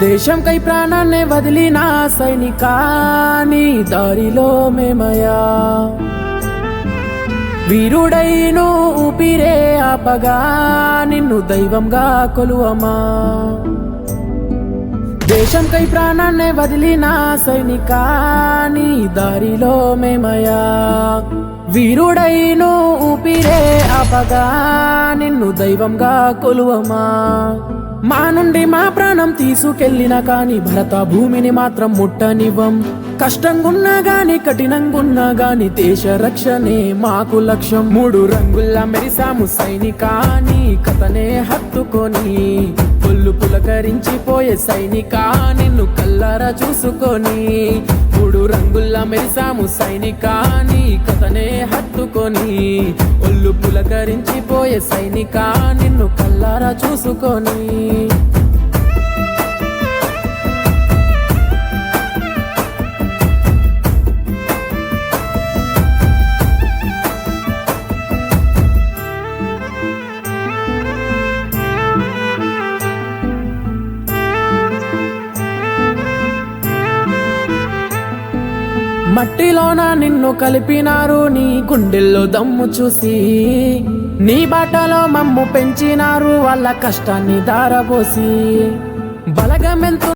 దేశంకై ప్రాణాన్ని వదిలిన సైనికా నీ దారిలో మేమయా వీరుడైను ఊపిరే ఆపగా నిన్ను దైవంగా కొలువమా. దేశంకై ప్రాణాన్ని వదిలిన సైనికా నీ దారిలో మేమయా వీరుడైను ఊపిరే ఆపగా నిన్ను దైవంగా కొలువమా. మా నుండి మా ప్రాణ తీసుకెళ్ళిన కాని భరత భూమిని మాత్రం ముట్టనివ్వం. కష్టంగున్నా గాని కఠినంగున్నా గాని దేశ రక్షణే మాకు లక్ష్యం. మూడు రంగుల్లా మెరిసాము సైనికాని కథనే హత్తుకొని. ఒళ్ళు పులకరించిపోయే సైనికా నిన్ను కల్లారా చూసుకొని. మూడు రంగుల్లా మెరిసాము సైనికాని కథనే హత్తుకొని. ఒళ్ళు పులకరించిపోయే సైనికా నిన్ను కల్లారా చూసుకొని. మట్టిలోన నిన్ను కలిపినారు నీ గుండెల్లో దమ్ము చూసి. నీ బాటలో మమ్ము పెంచినారు వాళ్ళ కష్టాన్ని దారబోసి బలగమెంతో